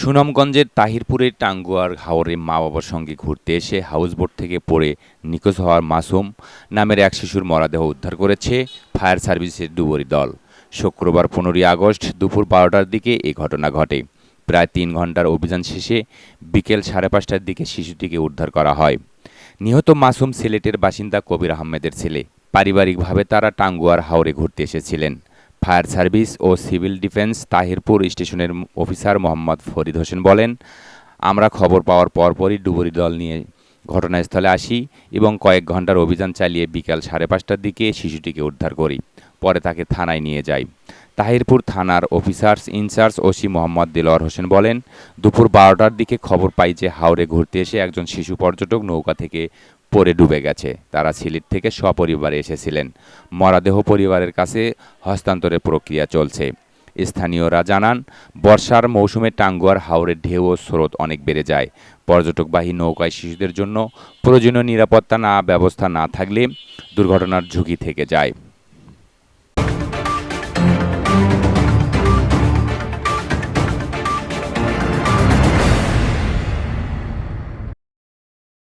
সুনামগঞ্জের তাহিরপুরের টাঙ্গুয়ার হাওরে মা বাবার সঙ্গে ঘুরতে এসে হাউসবোট থেকে পড়ে নিখোঁজ হওয়ার মাসুম নামের এক শিশুর মরাদেহ উদ্ধার করেছে ফায়ার সার্ভিসের ডুবুরি দল। শুক্রবার পনেরোই আগস্ট দুপুর বারোটার দিকে এ ঘটনা ঘটে। প্রায় তিন ঘণ্টার অভিযান শেষে বিকেল সাড়ে পাঁচটার দিকে শিশুটিকে উদ্ধার করা হয়। নিহত মাসুম সিলেটের বাসিন্দা কবির আহমেদের ছেলে। পারিবারিকভাবে তারা টাঙ্গুয়ার হাওরে ঘুরতে এসেছিলেন। ফায়ার সার্ভিস ও সিভিল ডিফেন্স তাহিরপুর স্টেশনের অফিসার মোহাম্মদ ফরিদ হোসেন বলেন, আমরা খবর পাওয়ার পরপরই ডুবুরি দল নিয়ে ঘটনাস্থলে আসি এবং কয়েক ঘণ্টার অভিযান চালিয়ে বিকাল সাড়ে পাঁচটার দিকে শিশুটিকে উদ্ধার করি। পরে তাকে থানায় নিয়ে যাই। তাহিরপুর থানার officers in charge OC Mohammad Dilwar Hossain বলেন, দুপুর বারোটার দিকে খবর পাই যে হাওড়ে ঘুরতে এসে একজন শিশু পর্যটক নৌকা থেকে পড়ে ডুবে গেছে। তারা সিলেট থেকে সপরিবারে এসেছিলেন। মরাদেহ পরিবারের কাছে হস্তান্তরের প্রক্রিয়া চলছে। স্থানীয়রা জানান, বর্ষার মৌসুমে টাঙ্গুয়ার হাওরের ঢেউ ও স্রোত অনেক বেড়ে যায়। পর্যটকবাহী নৌকায় শিশুদের জন্য প্রয়োজনীয় নিরাপত্তা না, ব্যবস্থা না থাকলে দুর্ঘটনার ঝুঁকি থেকে যায়।